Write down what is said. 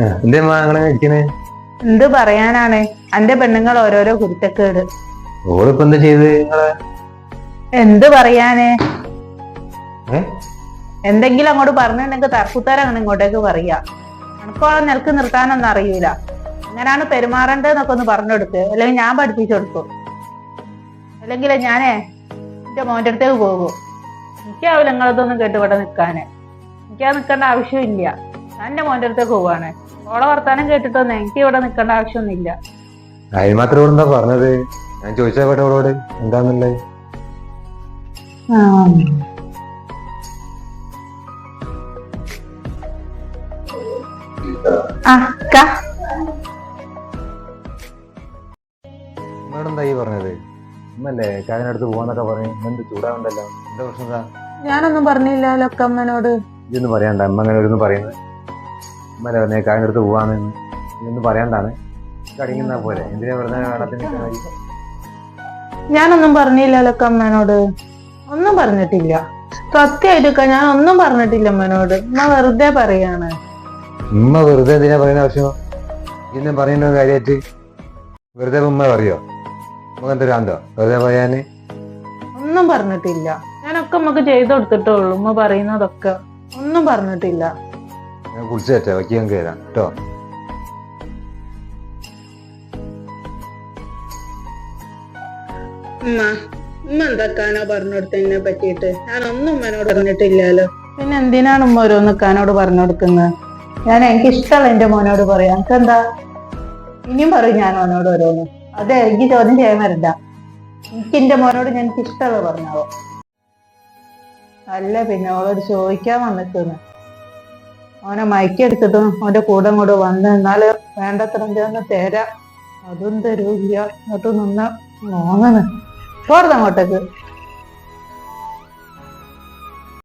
എന്തേ ഇരിക്കണേ എന്ത് പറയാനാണ്? എന്റെ പെണ്ണുങ്ങൾ ഓരോരോ കുരുത്തക്കേട്. ഓളിപ്പോ എന്താ ചെയ്ത് നിങ്ങളെ? എന്ത് പറയാനേ? എന്തെങ്കിലും അങ്ങോട്ട് പറഞ്ഞിട്ടുണ്ടെങ്കിൽ തർക്കുത്തരം അങ്ങനെ ഇങ്ങോട്ടേക്ക് പറയാ. എനക്കോളം നിലയ്ക്ക് നിർത്താനൊന്നും അറിയൂല. അങ്ങനാണ് പെരുമാറേണ്ടതെന്നൊക്കെ ഒന്ന് പറഞ്ഞു കൊടുക്ക് അല്ലെങ്കിൽ ഞാൻ പഠിപ്പിച്ചു കൊടുക്കും അല്ലെങ്കിൽ ഞാനേ എന്റെ മോന്റെ അടുത്തേക്ക് പോകും. എനിക്കാവില്ല നിങ്ങളതൊന്നും കേട്ട് നിൽക്കാനേ. എനിക്കാ നിൽക്കേണ്ട ആവശ്യമില്ല. എന്റെ മോന്റെ അടുത്തേക്ക് പോവാണ്. ഓളെ വർത്താനം കേട്ടിട്ടൊന്നും എനിക്ക് ഇവിടെ നിൽക്കേണ്ട ആവശ്യമൊന്നുമില്ല. അതിന് മാത്രം എന്താ പറഞ്ഞത്? ഞാൻ ചോദിച്ചാ അവളോട് എന്താന്നല്ലേ അക്ക ക്കാ എന്നോട് എന്താ ഈ പറഞ്ഞത്? ഉമ്മല്ലേ കായനടുത്ത് പോവാന്നൊക്കെ പറഞ്ഞു എന്ത് ചൂടാവണ്ടല്ലോ? എന്താ പ്രശ്നം എന്താ ഞാനൊന്നും പറഞ്ഞില്ല ലൊക്കമ്മനോട് ഇതൊന്നും പറയണ്ട. അമ്മ അങ്ങനെ ഒരു പറയുന്നത്. ഉമ്മല്ലേ കായടുത്ത് കായനടുത്ത് പോവാന്ന് ഇതൊന്നും പറയാണ്ടാണ് കടിങ്ങുന്ന പോലെ. എന്തിനാ വെറുതെ വെള്ളത്തിന്? ഞാനൊന്നും പറഞ്ഞില്ലല്ലോ അമ്മേനോട്. ഒന്നും പറഞ്ഞിട്ടില്ല. സത്യമായിട്ടൊക്കെ ഞാൻ ഒന്നും പറഞ്ഞിട്ടില്ല അമ്മനോട്. ഉമ്മ വെറുതെ പറയാണ്. ഉമ്മ വെറുതെ എന്തിനാ പറയുന്ന ആവശ്യം? ഇന്നും പറയുന്ന കാര്യമായിട്ട് വെറുതെ ഉമ്മ പറയോ? മുഖം വെറുതെ പറയാന്? ഒന്നും പറഞ്ഞിട്ടില്ല. ഞാനൊക്കെ നമുക്ക് ചെയ്തു കൊടുത്തിട്ടുള്ളൂ ഉമ്മ പറയുന്നതൊക്കെ. ഒന്നും പറഞ്ഞിട്ടില്ല. ഞാൻ കുളിച്ചു വെച്ചാ വയ്ക്കി ഞങ്ങൾക്ക് തരാം കേട്ടോ ഉമ്മ ഉമ്മ എന്തൊക്കാനോ പറഞ്ഞു കൊടുത്തതിനെ പറ്റിയിട്ട് പറഞ്ഞിട്ടില്ലല്ലോ. പിന്നെ എന്തിനാണ് ഉമ്മ ഓരോന്നൊക്കാനോട് പറഞ്ഞു കൊടുക്കുന്നത് ഞാൻ എനിക്ക് ഇഷ്ടമല്ല എന്റെ മോനോട് പറയാം എനിക്ക് എന്താ ഇനിയും പറയും ഞാൻ അവനോട് ഓരോന്ന്. അതെ എനിക്ക് ചോദ്യം ചെയ്യാൻ വരണ്ട. എനിക്ക് എന്റെ മോനോട് ഞാൻ എനിക്ക് ഇഷ്ടമുള്ളത് പറഞ്ഞാവോ അല്ല പിന്നെ അവളോട് ചോദിക്കാൻ വന്നിക്കുന്നു അവനെ മയക്കെടുത്തിട്ടും അവന്റെ കൂടെ കൂടെ വന്ന് എന്നാൽ വേണ്ടത്ര എന്തെന്ന് തരാം. അതും തരൂല്ല. എന്നിട്ട് നിന്ന് നോങ്ങണ് പോർന്ന് അങ്ങോട്ടേക്ക്.